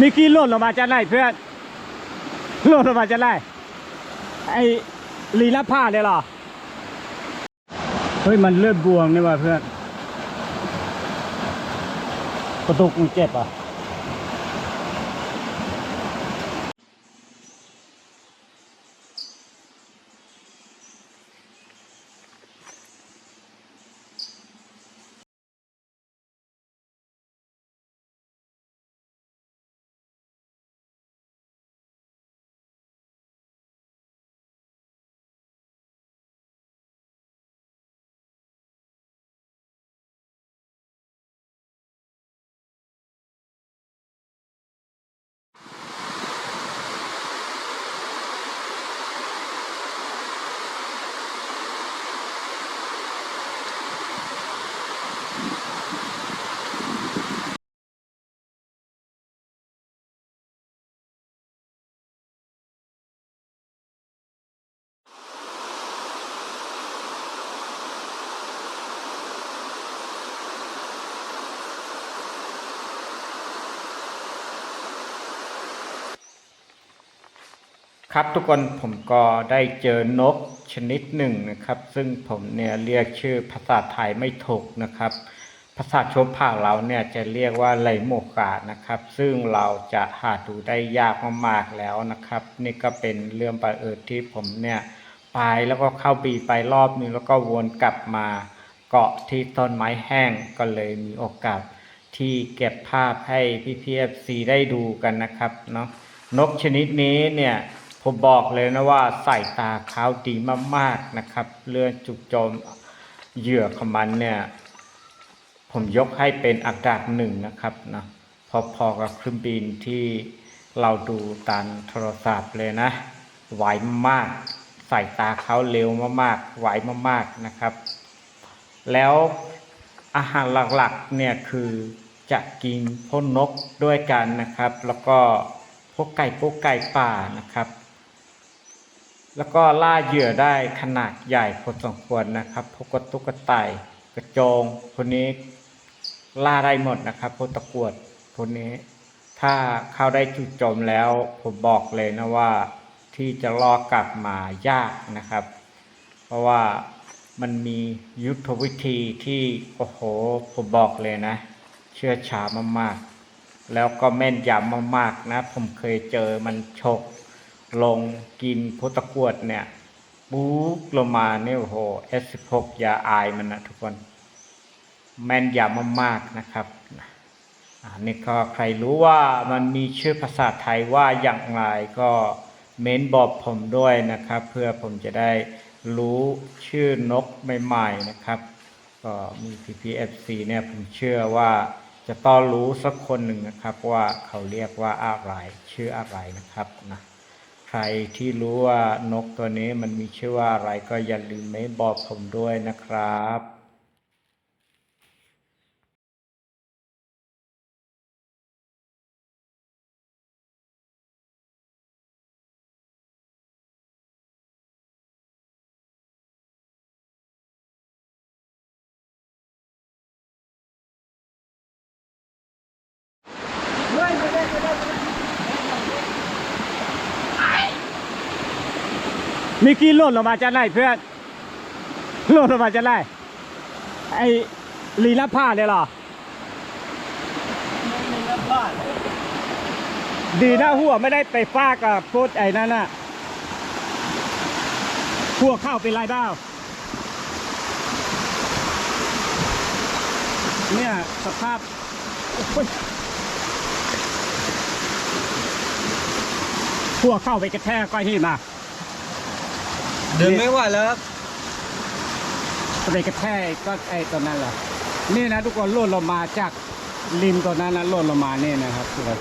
มีกี้หล่นลงมาจะไล่เพื่อนหล่นลงมาจะไล่ไอ้ลีลาผ้าเลยหรอเฮ้ยมันเริ่มบวมนี่ว่ะเพื่อนกระตุกมันเจ็บอะ ครับทุกคนผมก็ได้เจอนกชนิดหนึ่งนะครับ ซึ่งผมเนี่ยเรียกชื่อภาษาไทยไม่ถูกนะครับ ภาษาชมภาคเราเนี่ยจะเรียกว่าไหลโมกานะครับ ซึ่งเราจะหาดูได้ยากมากๆแล้วนะครับ นี่ก็เป็นเรื่องประเอิดที่ผมเนี่ยไปแล้วก็เข้าบีไปรอบนึงแล้วก็วนกลับมาเกาะที่ต้นไม้แห้งก็เลยมีโอกาสที่เก็บภาพให้พี่พีเอฟซีได้ดูกันนะครับเนาะนกชนิดนี้เนี่ย ผมบอกเลยนะว่าใส่ตาเขาดีมากๆนะครับ เรื่องจุกโจมเหยื่อของมันเนี่ย ผมยกให้เป็นอันดับหนึ่งนะครับนะพอๆกับเครื่องบินที่เราดูตามโทรศัพท์เลยนะไหวมากใส่ตาเขาเร็วมากๆไหวมากๆนะครับ แล้วอาหารหลักๆเนี่ยคือจะกินพวกนกด้วยกันนะครับ แล้วก็พวกไก่พวกไก่ป่านะครับ แล้วก็ล่าเหยื่อได้ขนาดใหญ่พอสมควรนะครับพวกกระตุกกระต่ายกระโจงคนนี้ล่าได้หมดนะครับพวกตะกรวดคนนี้ ถ้าเข้าได้จุดจมแล้ว ผมบอกเลยนะว่าที่จะลอกกลับมายากนะครับ เพราะว่ามันมียุทธวิธีที่โอ้โหผมบอกเลยนะ เชื่อชามากๆ แล้วก็แม่นยำมากๆนะ ผมเคยเจอมันฉก ลงกินพุตะกวดเนี่ยปุ๊บลงมาเนี่ยโอ้โห S16 อย่าอายมันนะทุกคน แม่นยำมากๆนะครับอันนี้ก็ใครรู้ว่ามันมีชื่อภาษาไทยว่าอย่างไรก็เม้นบอกผมด้วยนะครับ เพื่อผมจะได้รู้ชื่อนกใหม่ๆนะครับ ก็มี PPFC เนี่ยผมเชื่อว่าจะต้องรู้สักคนหนึ่งนะครับว่าเขาเรียกว่าอะไรชื่ออะไรนะครับนะ ใครที่รู้ว่านกตัวนี้มันมีชื่อว่าอะไรก็อย่าลืมไม่บอกผมด้วยนะครับมิ กกี้หล่นลงมาจะไหนเพื่อนหล่นลงมาจะไหนไอ้ลีลาผ้าเลยหรอดีหนะหัวไม่ได้ไปฟากับพูดไอ้นั่นน่ะหัวเข้าเป็นไรบ้าเนี่ยสภาพหัวเข้าไปกระแทกก้อนหินมา เดินไม่ไหวแล้วครับไปกระแทกก็ไอ้ตัวนั้นแหละนี่นะทุกคนหล่นลงมาจากริมตัวนั้นนะหล่นลงมานี่นะครับทุกคน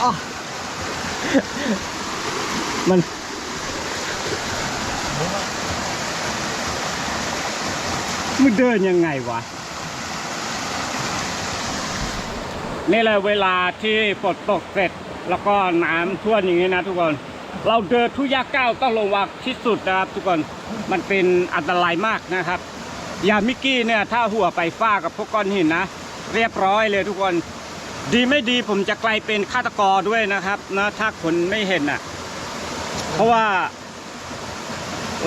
อ้อมันมันเดินยังไงวะ นี่เลยเวลาที่ฝนตกเสร็จ แล้วก็น้ำท่วมอย่างนี้นะทุกคน เราเดินทุยาก้าวต้องระวังที่สุดนะครับทุกคนมันเป็นอันตรายมากนะครับอย่ามิกกี้เนี่ยถ้าหัวไปฟากับพวกก้อนหินนะ เรียบร้อยเลยทุกคน ดีไม่ดีผมจะกลายเป็นฆาตกรด้วยนะครับนะถ้าคนไม่เห็นอะ เพราะว่า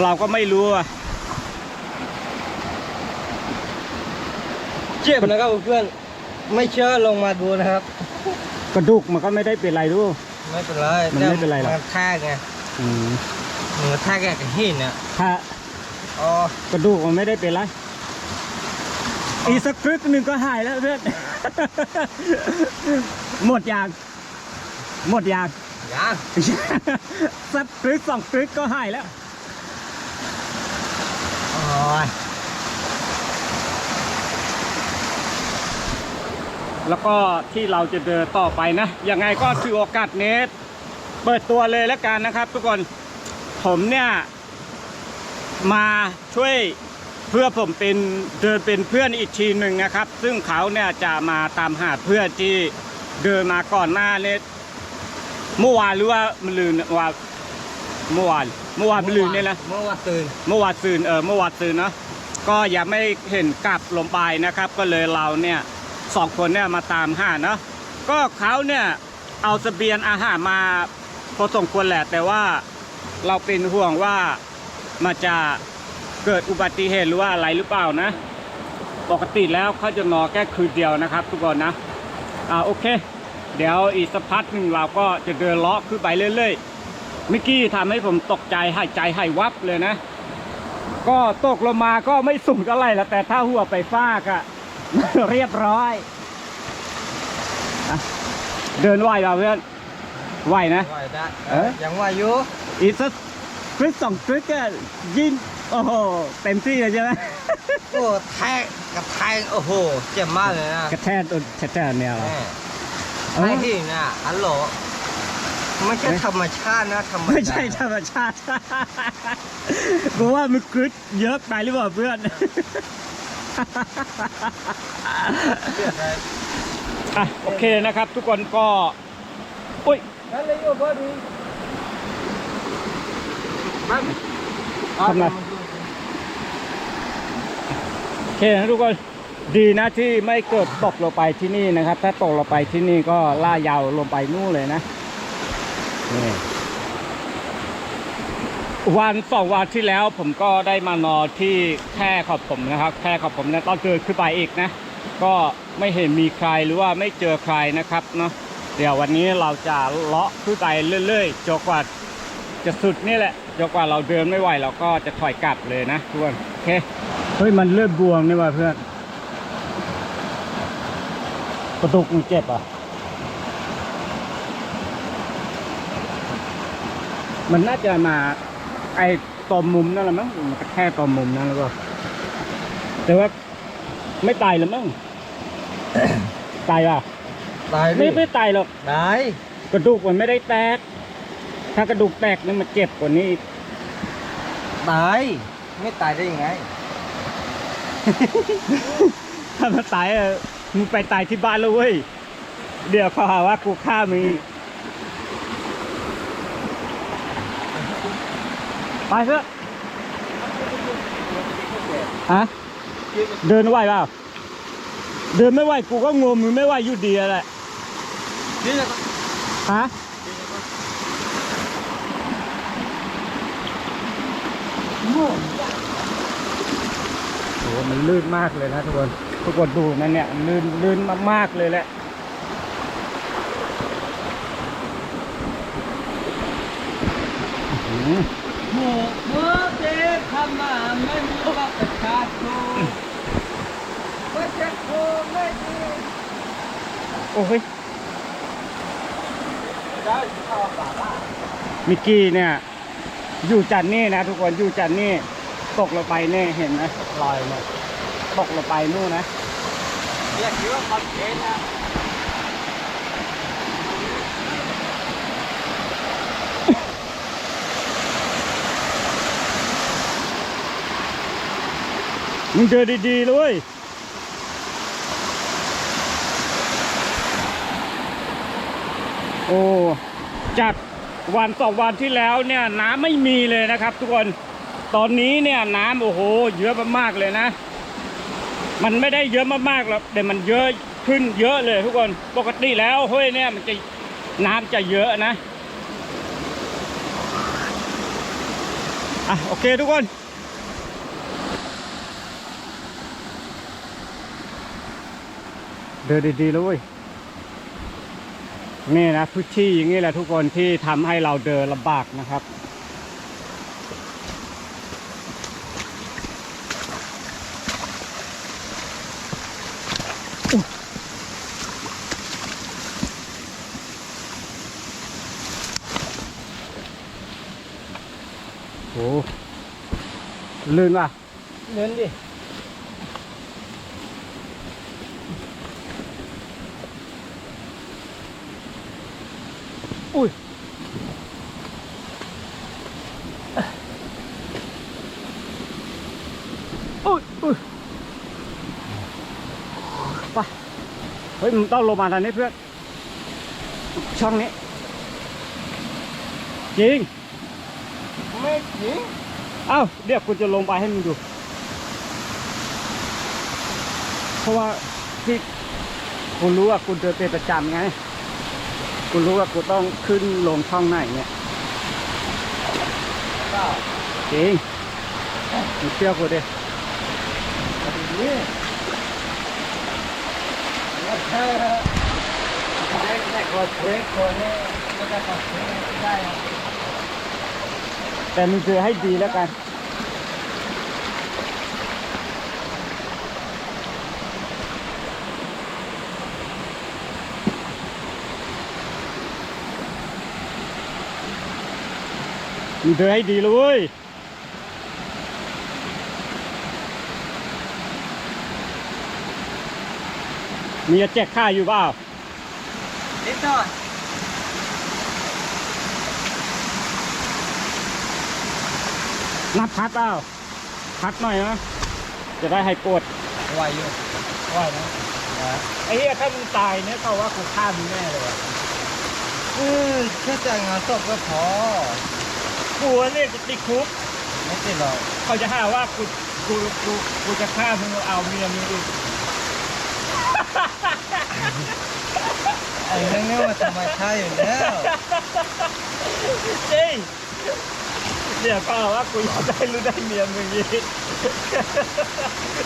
เราก็ไม่รู้เจ็บนะครับเพื่อน ไม่เชื่อลงมาดูนะครับ กระดูกมันก็ไม่ได้เป็นไรรู้ไม่เป็นไรมันไม่เป็นไรหรอกมันแทกไงอืมเหมือนแทกกับหินเนี่ยถ้าอ๋อกระดูกมันไม่ได้เป็นไรอีกสักครึ่งหนึ่งก็หายแล้วเพื่อน หมดยาง หมดยางยังสักครึ่งสองครึ่งก็หายแล้ว โอ้ย แล้วก็ที่เราจะเดินต่อไปนะยังไงก็ถือโอกาสเนสเปิดตัวเลยแล้วกันนะครับ ทุกคนผมเนี่ยมาช่วยเพื่อผมเป็นเดินเป็นเพื่อนอีกทีหนึ่งนะครับ ซึ่งเขาเนี่ยจะมาตามหาเพื่อนที่เดินมาก่อนหน้าเนี้เมื่อวานหรือว่ามันลืนว่าเมื่อวานเมื่อวานมันลืนเนี่ยนะเมื่อวานตื่นเมื่อวานซืนเออเมื่อวานซืนเนาะก็ยังไม่เห็นกลับลงไปนะครับ ก็เลยเราเนี่ย สองคนเนี่ยมาตามหาเนาะก็เขาเนี่ยเอาเสบียงอาหารมาพอสมควรแหละแต่ว่าเราเป็นห่วงว่ามันจะเกิดอุบัติเหตุหรือว่าอะไรหรือเปล่านะ ปกติแล้วเขาจะนอนแค่คืนเดียวนะครับ ทุกคนนะอ่าโอเค เดี๋ยวอีกสักพักหนึ่งเราก็จะเดินเลาะขึ้นไปเรื่อยๆมื่อกี้ทำให้ผมตกใจหายใจหายวับเลยนะ ก็ตกลงมาก็ไม่สูงเท่าไหร่ละแต่ถ้าหัวไปฟากอะ เรียบร้อยอะเดินไหวเปล่าเพื่อน ไหวนะ ไหวได้เอ๊ะยังไหวอยู่อีกสักคลิกสองคลิกก็ยิงโอ้โหเต็มที่เลยใช่ไหม โอ้แทกกับแทงโอ้โห เจ็บมากเลยนะกระแทกตัวแทกๆเนี่ยเหรอแม่เอ้าไอ้หินน่ะฮัลโหลไม่ใช่เอ๊ะธรรมชาตินะธรรมดาไม่ใช่ธรรมชาติ กูว่ามันคลิกเยอะไปหรือเปล่าเพื่อนเชื่ อะโอเคนะครับ ทุกคนก็อุ้ยนั่นเลยโอ้พอดีมันทำไรโอเคนะทุกคนดีนะที่ไม่เกิดตกลงไปที่นี่นะครับ ถ้าตกลงไปที่นี่ก็ล่ายาวลงไปนู่นเลยนะนี่ วันสองวันที่แล้วผมก็ได้มานอนที่แค่ขอบผมนะครับ แค่ขอบผมเนี่ยตอนเดินขึ้นไปอีกนะ ก็ไม่เห็นมีใครหรือว่าไม่เจอใครนะครับเนาะเดี๋ยววันนี้เราจะเลาะขึ้นไปเรื่อยๆจนกว่าจะสุดนี่แหละจนกว่าเราเดินไม่ไหวเราก็จะถอยกลับเลยนะทุกคนโอเคเฮ้ยมันเลือดบวมนี่ว่ะเพื่อนกระตุกมันเจ็บอะมันน่าจะมา ไอ้ตอมมุมนั่นแหละมั้งมันก็แค่ตอมมุมนั่นแล้วก็ แต่ว่าไม่ตายหรือมั้งตายอะตายไม่ดิไม่ตายหรอกตายกระดูกมันไม่ได้แตก ถ้ากระดูกแตกนี่มันเจ็บกว่านี้อีกตายไม่ตายได้ยังไง ถ้ามันตายเออมึงไปตายที่บ้านแล้วเว้ย เดี๋ยวเขาหาว่ากูฆ่ามึงอีก ไปเถอะฮะเดินไหวเปล่าเดินไม่ไหวกูก็งมมึงไม่ไหวอยู่ดีแหละนี่แหละฮะโอ้โหมันลื่นมากเลยนะทุกคนทุกคนดูนั่นเนี่ยลื่นลื่นมากๆเลยแหละอื้อหือหมูเมื่อเด็กทำมาไม่มีบัตร ประชาชนว่าจะโคไม่ดีโอ้ยได้ข้าวปลาบ้ามิกกี้เนี่ย อยู่จันนี่นะทุกคนอยู่จันนี่ตกลงไปเนี่ยเห็นไหมลอยเลยตกลงไปนู่นนะเรียกคิดว่าคอนเทนต์นะ มึงเดินดีๆเลยโอ้จากวันสองวันที่แล้วเนี่ยน้ำไม่มีเลยนะครับ ทุกคนตอนนี้เนี่ยน้ำโอ้โห เยอะมากๆเลยนะ มันไม่ได้เยอะมากๆหรอกแต่มันเยอะขึ้นเยอะเลย ทุกคนปกติแล้วห้ยเนี่ยมันจะน้ำจะเยอะนะอะโอเคทุกคน เดินดีๆเลยเว้ยนี่นะพื้นที่อย่างนี้แหละทุกคนที่ทำให้เราเดินลำบากนะครับโอ้ลื่นว่ะเดินดิ อุ้ย อุ้ยอุ้ยไปเฮ้ยมึงต้องลงมาทางนี้เพื่อน ช่องนี้ จริง ไม่จริง เอ้าเดี๋ยวกูจะลงไปให้มึงดู เพราะว่าที่กูรู้ว่ากูเดินเป็นประจำไงกูรู้ว่ากูต้องขึ้นลงช่องไหนเนี่ยเปล่าจริงมึงเชื่อกูดิ เอาดีนี่แล้วเธอ ได้ได้กดเบรกคนนี้ก็จะกดเบรกได้แต่มึงเจอให้ดีแล้วกันมึงเจอให้ดีเลยเว้ย มีจะแจกค่าอยู่เปล่านิดหน่อยนับพัดเปล่าพัดหน่อยนะจะได้ให้ปวดไหวอยู่ว่านะไอ้เหี้ยถ้ามึงตายเนี่ยเขาว่ากูฆ่ามึงแน่เลยว่ะเออแค่จ่ายงานศพก็พอกูเนี่ยจะติดคุกไม่ติดหรอกเขาจะหาว่ากูกูกูกูจะฆ่ามึงเอาเมียมึงอีก ไอ้เรื่องนี้มันธรรมชาติอยู่แล้วจริงเดี๋ยวก็หาว่ากูอยากได้รู้ได้เมียมึงอีก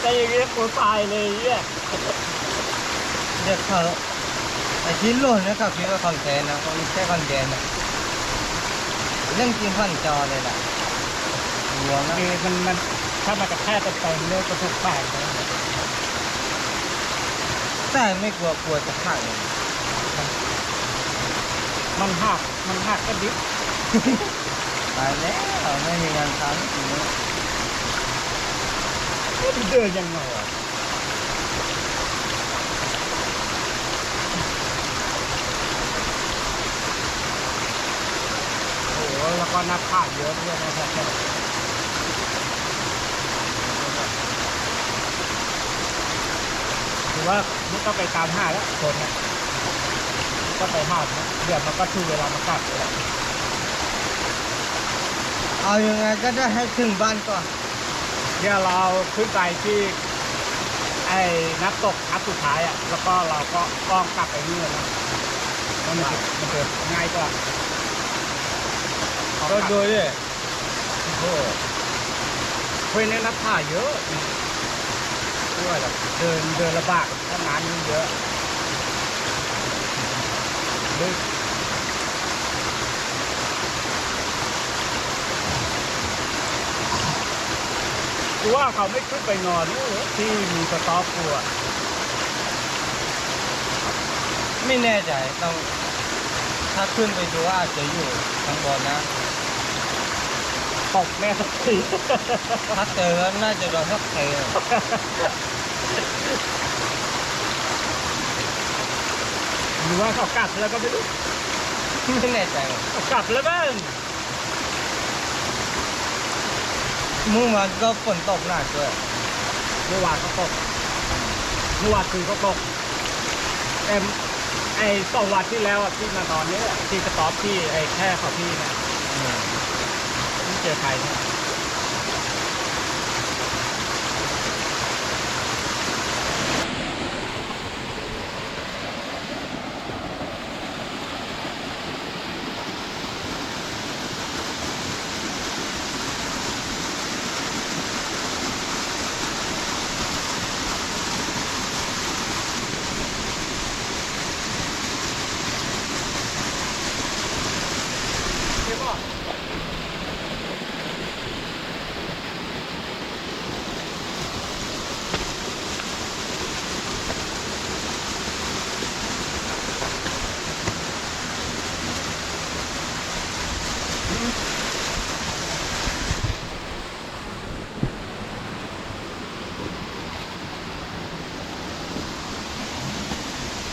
แต่อย่างเงี้ยกูตายเลยไอ้เหี้ยเด็กเขาไอ้ที่หล่นเนี่ยเขาคิดว่าคอนเทนต์นะเขาไม่ใช่คอนเทนต์นะเรื่องจริงพันจอเลยนะหัวนะคือมันมันถ้ามันกระแทกเต็มๆเลยก็ทุกแตกเลย แต่ไม่กลัวกลัวจะหักเลยมันหักมันหักก็ดิบ ตายแล้วไม่มีงานทำจริงมันเดินยังไงอะโอ้โหแล้วก็นักข่าวเยอะด้วยนะครับ ถือว่าไม่ต้องไปตามหาแล้วคนเนี่ยไม่ต้องไปหาแล้วเดี๋ยวมันก็ถึงเวลามันกลับแล้วเอายังไงก็ได้ให้ถึงบ้านก่อน เดี๋ยวเราขึ้นไปที่ไอ้นักตกนัดสุดท้ายอะ แล้วก็เราก็ก้องกลับไปนี่เลยนะมันจะมันจะง่ายกว่าก็ดูดิโอ้เฮ้ยในนักผ่าเยอะ ด้วยแบบเดินเดินลำบากถ้าน้ำยิ่งเยอะลึกกูว่าเขาไม่ขึ้นไปนอนนู่นเหรอที่มีสต๊อกกูอะไม่แน่ใจต้อง ถ้าขึ้นไปดูว่าจจะอยู่ข้างบนนะ ตกแม่สักทีถ้าเจอก็น่าจะโดนสักเทหรือว่าเขากลับแล้วก็ไม่รู้ไม่แน่ใจเขากลับแล้วบ้างเมื่อวานก็ฝนตกหนักด้วยเมื่อวานเขาตกเมื่อวานคือเขาตกแต่ไออ้สองวันที่แล้วอะที่มาตอนนี้อะที่สต็อปที่ไอ้แค่เขาพี่นะไม่ เจอใคร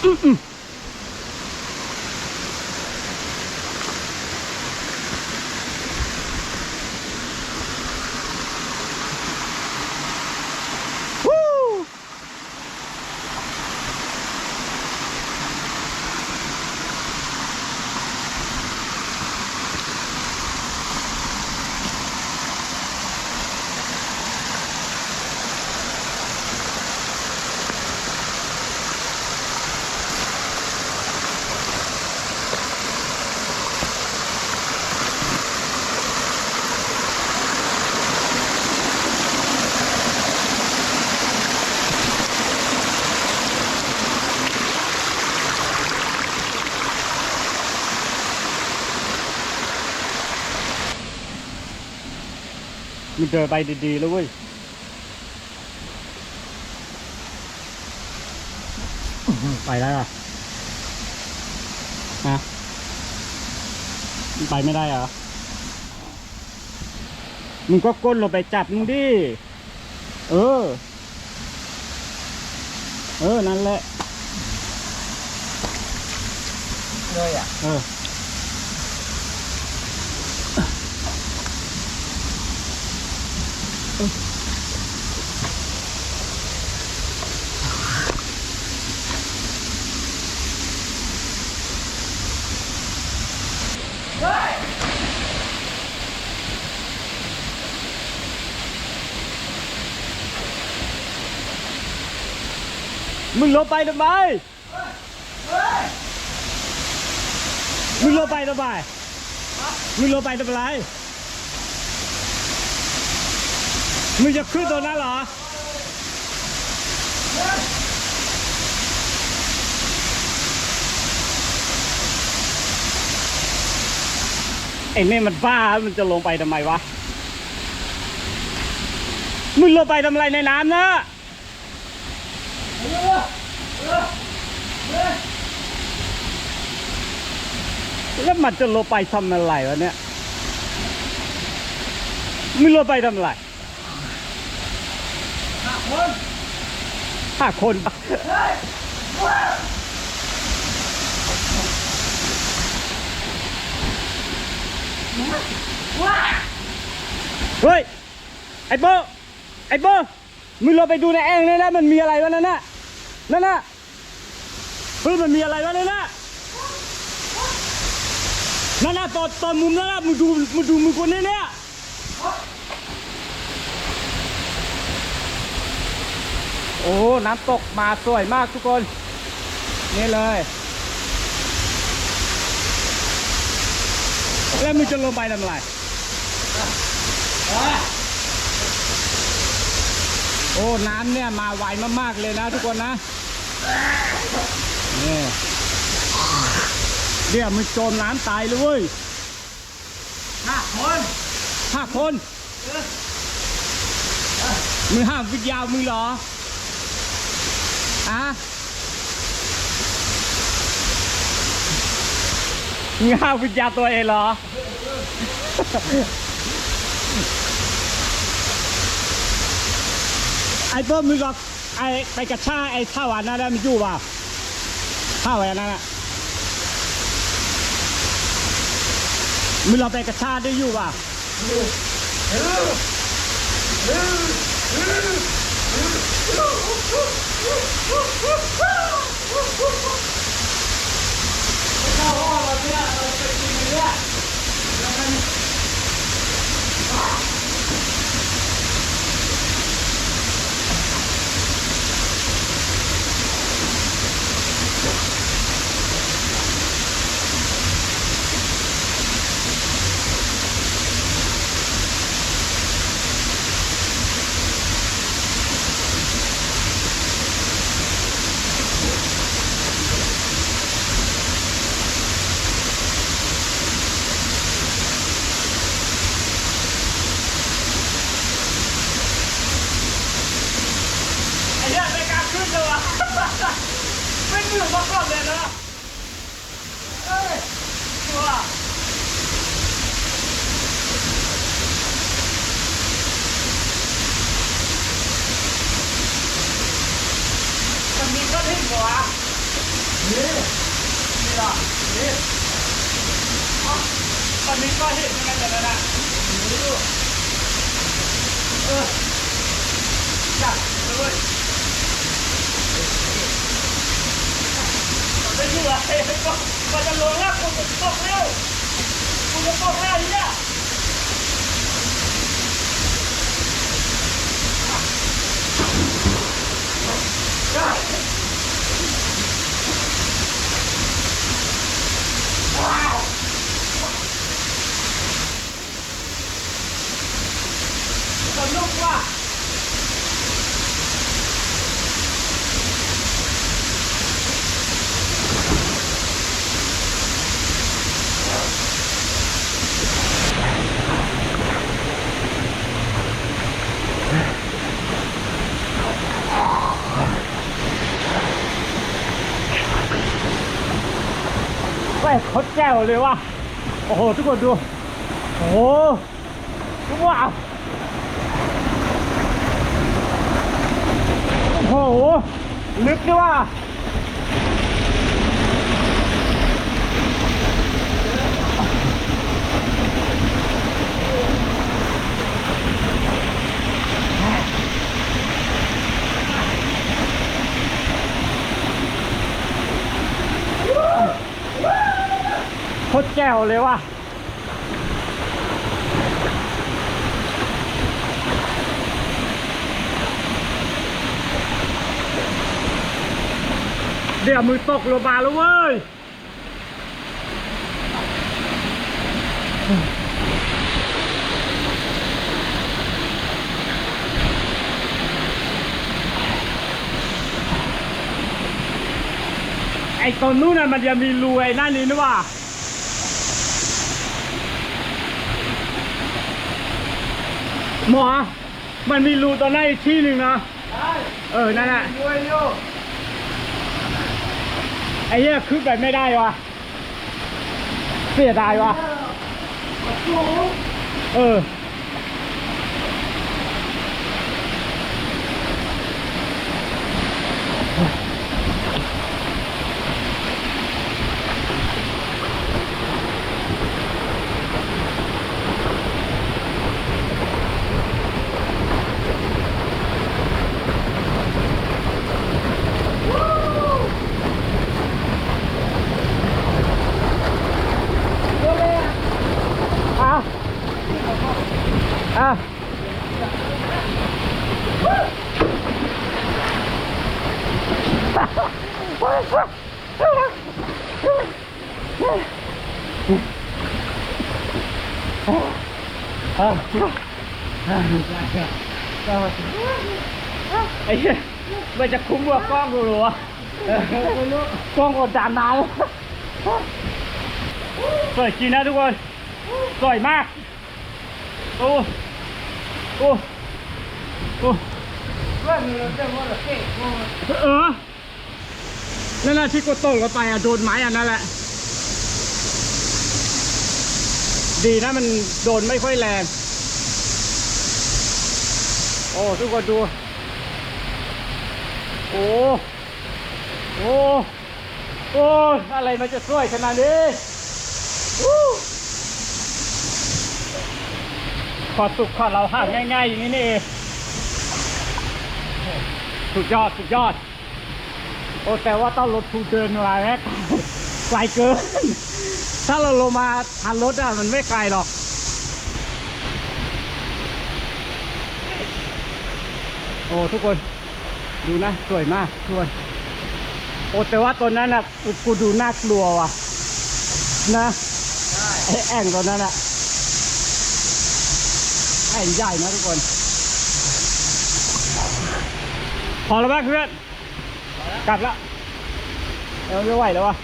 นะ มึงเดินไปดีๆแล้วเว้ยอื้อหือไปได้อะฮะมึงไปไม่ได้เหรอ มึงก็ก้นลงไปจับมึงดิ เออ เออ นั่นแหละ เลยอะ เออ มึงลงไปทำไมมึงลงไปทำไมมึงลงไปทำไรมึงจะขึ้นตัวนั้นเหรอไอ้นี่มันบ้า มันจะลงไปทำไมวะ มึงลงไปทำอะไรในน้ำนะ แล้วมันจะลงไปทำอะไรวะเนี่ยมึงลงไปทำอะไรห้าคนห้าคนเฮ้ย ไอ้โบไอ้โบมึงลงไปดูในแอ่งเลยนะมันมีอะไรวะนั่นน่ะ นั่นน่ะเฮ้ยมันมีอะไรวะนั่นน่ะนั่นน่ะตอนตอนมุมนั่นน่ะมึงดูมึงดูมึงคนนี้เนี่ยโอ้น้ำตกมาสวยมากทุกคน นี่เลยแล้วมึงจะลงไปทำไรโอ้ น้ำเนี่ยมาไวมากๆเลยนะทุกคนนะ นี่เดี๋ยวมึงจมน้ำตายเลยเว้ยห้าคนห้าคนมึงห้ามวิทยามึงเหรออะมึงห้ามวิทยาตัวเองเหรอไอ้เพิ่มมึงก็ ไอ้ไปกระชากไอ้ท่าวันนั้นได้มันอยู่เปล่าท่าวันนั้นอะมึงเราไปกระชากได้อยู่เราเปล่าเไอ้วมันเนี่ยไม่กล้าขึ้นเลยวะ ไม่เหนื่อยมาก่อนเลยนะเอ้ยตัว มันมีก็ทิ้งหัวนี่นี่ล่ะนี่อ๋อมันมีก็ทิ้งเหมือนกันแต่ละนะนี่ดูเออจับเลย ไม่อยู่อะไรก็มันจะลงแล้วกูจะตกแล้วกูจะตกแล้วเนี่ยสนุกว่ะ แม่เขาแก้วเลยว่ะโอ้โหทุกคนดู โอ้โหทุกว่าโอ้โหลึกด้วยว่ะ โคตรแก้วเลยว่ะเดี๋ยวมือตกลงมาแล้วเว้ย ไอ้ตอนนู้นน่ะมันจะมีรูไอ้นั่นนี่นะว่า หมอ มันมีรูตอนนั้นอีกที่หนึ่งนะเออ นั่นแหละไอ้เหี้ยขึ้นไปไม่ได้วะเสียดายวะเออ ไอ้เหี้ยมันจะคุ้มกว่ากล้องกูหรอวะกล้องกดจานนานแล้วสวยจริงนะทุกคน สวยมาก โอ้ โอ้โอ้ว่ามีเรื่องว่าเก่งเออนั่นแหละที่กูตกลงไปอะโดนไม้อันนั้นแหละ ดีนะมันโดนไม่ค่อยแรงโอ้ทุกคนดู โอ้โอ้โอ้อะไรมันจะสวยขนาดนี้วู้ข อสุขขอเราห่างง่ายๆอย่างนี้นี่เองสุดยอดสุดยอด โอ้แต่ว่าต้องรถทูเดินมาแม็กไกลเกิน ถ้าเราลงมาทันรถอะมันไม่ไกลหรอกโอ้ทุกคนดูนะ สวยมากทุกคนโอ้แต่ว่าตัวนั้นอะกูดูน่ากลัวว่ะ นะไอแอ่งตัวนั้นอะ แอ่งใหญ่นะทุกคน พอแล้วป่ะเพื่อน กลับแล้วเออไม่ไหวแล้ววะ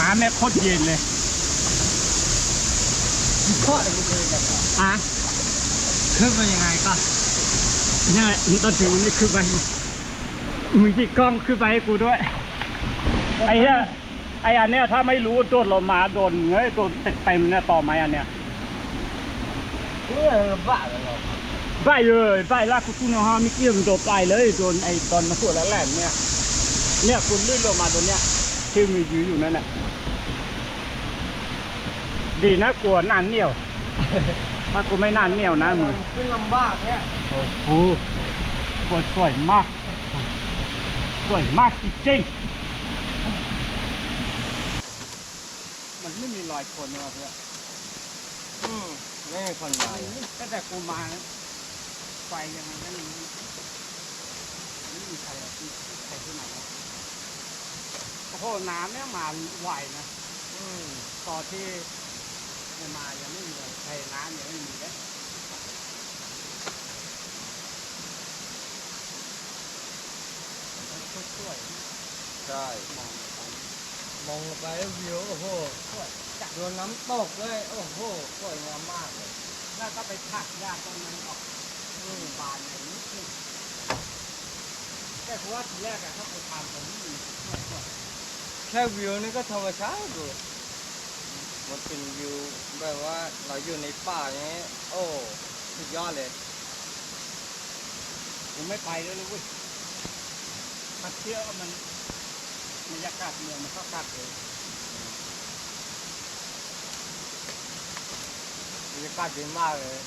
น้ำเนี่ยโคตรเย็นเลยข้ออะไรกูเลยแบบอะขึ้นมายังไงก็เนี่ยตอนถึงมันไม่ขึ้นไปมึงจิกกล้องขึ้นไปให้กูด้วย ไอ้เนี่ยไอ้อันเนี้ยถ้าไม่รู้โดนลงมาโดนเงยโดนเต็มๆเนี่ยต่อไม้อันเนี้ย เออบ้าแล้วเหรอไปเลยไปลากกูคุณฮามิเกี่ยมโดไปเลยโดนไอ้ตอนมาสวดแล้วแหลมเนี่ย เนี่ยคุณลื่นลงมาตัวเนี้ยที่มียื้ออยู่นั่นแหละดีนะกลัวนานเหนียว ถ้ากูไม่นานเหนียวนะมึงขึ้นลำบากเนี่ยโอ้โหสวยสวยมาก สวยมากจริงมันไม่มีรอยคนเลยว่ะเพื่อน ไม่มีคนมาตั้งแต่กูมานะไฟยังไงก็ไม่มีไม่มีใครหรอกที่ใครที่ไหนวะโอ้โหน้ำเนี่ยมาไหวนะอืมตอนที่จะมายังไม่มีเลยใครน้ำยังไม่มีเลยช่วยใช่ๆมองไปมองไปแล้ววิวโอ้โห ช่วยจับ โดนน้ำตกเลยโอ้โหสวยงามมากเลยแล้วก็ไปผักหญ้าต้นนั้นออกอืมบานไหนนิดนึงแต่เพราะว่าทีแรกอะถ้าไปทำตรงนี้มันช่วยๆแค่วิวนี่ก็ธรรมชาติดูมันเป็นวิวแบบว่าเราอยู่ในป่าอย่างนี้โอ้สุดยอดเลยผมไม่ไปแล้วนะเว้ยถ้าเที่ยวมันบรรยากาศเมืองมันก็กัดเลย บรรยากาศดีมากเลย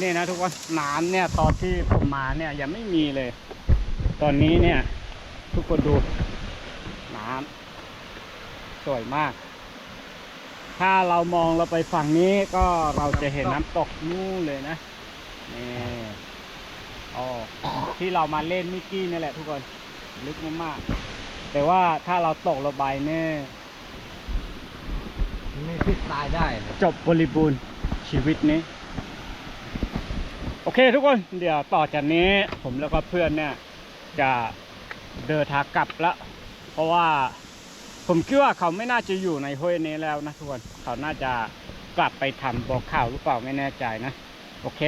นี่นะทุกคนน้ำเนี่ยตอนที่ผมมาเนี่ยยังไม่มีเลย ตอนนี้เนี่ย ทุกคนดูน้ำสวยมาก ถ้าเรามองเราไปฝั่งนี้ก็เราจะเห็นน้ำตกนู่นเลยนะนี่อ๋อที่เรามาเล่นมิกกี้นี่แหละทุกคนลึกมากๆแต่ว่าถ้าเราตกลงไปเนี่ย ไม่พิษตายได้จบบริบูรณ์ชีวิตนี้ โอเคทุกคนเดี๋ยวต่อจากนี้ผมแล้วก็เพื่อนเนี่ย จะเดินทางกลับละเพราะว่าผมคิดว่าเขาไม่น่าจะอยู่ในห้วยนี้แล้วนะทุกคนเขาน่าจะกลับไปทำบอกข่าวหรือเปล่าไม่แน่ใจนะ โอเค